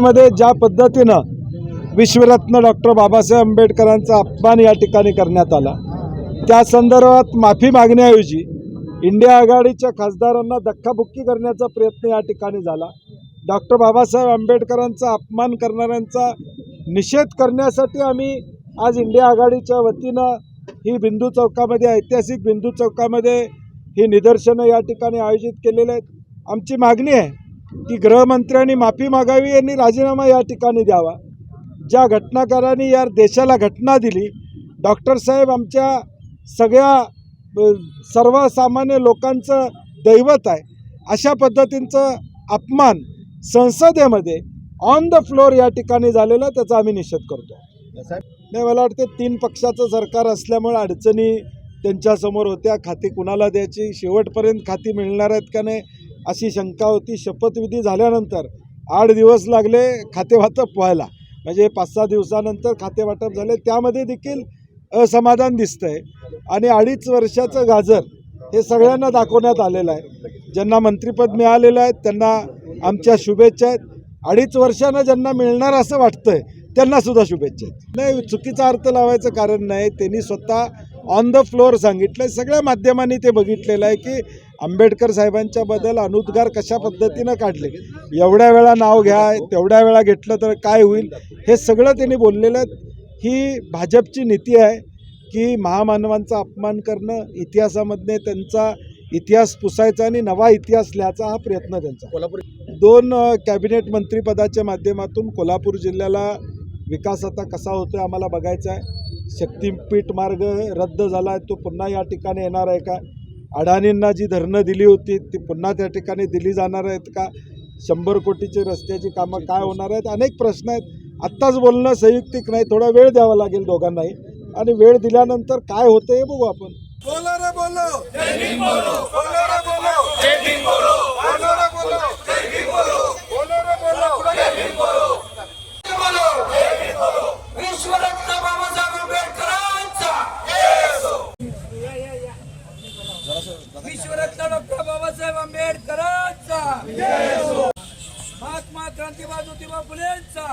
मध्ये ज्या पद्धतीनं विश्वरत्न डॉक्टर बाबासाहेब आंबेडकरांचा अपमान या ठिकाणी करण्यात आला त्या संदर्भात माफी मागण्याऐवजी इंडिया आघाडीच्या खासदारांना धक्काबुक्की करण्याचा प्रयत्न या ठिकाणी झाला. डॉक्टर बाबासाहेब आंबेडकरांचा अपमान करणाऱ्यांचा निषेध करण्यासाठी आम्ही आज इंडिया आघाडीच्या वतीनं ही बिंदू चौकामध्ये ऐतिहासिक बिंदू चौकामध्ये ही निदर्शनं या ठिकाणी आयोजित केलेले आहेत. आमची मागणी आहे की गृहमंत्र्यांनी माफी मागावी यांनी राजीनामा या ठिकाणी द्यावा. ज्या घटनाकारांनी या देशाला घटना दिली डॉक्टर साहेब आमच्या सगळ्या सर्वसामान्य लोकांचं दैवत आहे. अशा पद्धतींचं अपमान संसदेमध्ये ऑन द फ्लोअर या ठिकाणी झालेला त्याचा आम्ही निषेध करतो. नाही मला वाटते तीन पक्षाचं सरकार असल्यामुळे अडचणी त्यांच्यासमोर होत्या. खाती कुणाला द्यायची? शेवटपर्यंत खाती मिळणार आहेत का नाही? अशी शंका होती. शपथविधी झाल्यानंतर आठ दिवस लागले खातेवाटप व्हायला. म्हणजे पाच सहा दिवसानंतर खातेवाटप झाले. त्यामध्ये देखील असमाधान दिसतंय. आणि अडीच वर्षाचं गाजर हे सगळ्यांना दाखवण्यात आलेलं आहे. ज्यांना मंत्रिपद मिळालेलं आहे त्यांना आमच्या शुभेच्छा आहेत. अडीच वर्षानं ज्यांना मिळणार असं वाटतंय त्यांना सुद्धा शुभेच्छा आहेत. नाही चुकीचा अर्थ लावायचं कारण नाही. त्यांनी स्वतः ऑन द फ्लोअर सांगितलं सगळ्या माध्यमांनी ते बघितलेलं आहे की आंबेडकर साहेबांच्या बद्दल अनुद्गार कशा पद्धतीनं काढले. एवढ्या वेळा नाव घ्या तेवढ्या वेळा घेतलं तर काय होईल? हे सगळं त्यांनी बोललेलं आहे. ही भाजपची नीती आहे की महामानवांचा अपमान करणं इतिहासामधने त्यांचा इतिहास पुसायचा आणि नवा इतिहास लिहायचा हा प्रयत्न त्यांचा. कोल्हापूर दोन कॅबिनेट मंत्रिपदाच्या माध्यमातून कोल्हापूर जिल्ह्याला विकास आता कसा होतो आहे आम्हाला बघायचा आहे. शक्तीपीठ मार्ग रद्द झाला आहे. तो पुन्हा या ठिकाणी येणार आहे का? अडाणींना जी धरणं दिली होती ती पुन्हा त्या ठिकाणी दिली जाणार आहेत का? शंभर कोटीची रस्त्याची कामं काय होणार आहेत? अनेक प्रश्न आहेत. आत्ताच बोलणं संयुक्तिक नाही थोडा वेळ द्यावा लागेल दोघांनाही. आणि वेळ दिल्यानंतर काय होतं हे बघू आपण. बोला रे बोलो. रे बोलो बोलो. विश्वरत्न डॉक्टर बाबासाहेब आंबेडकरांचा. महात्मा क्रांतीबा ज्योतिबा फुलेंचा.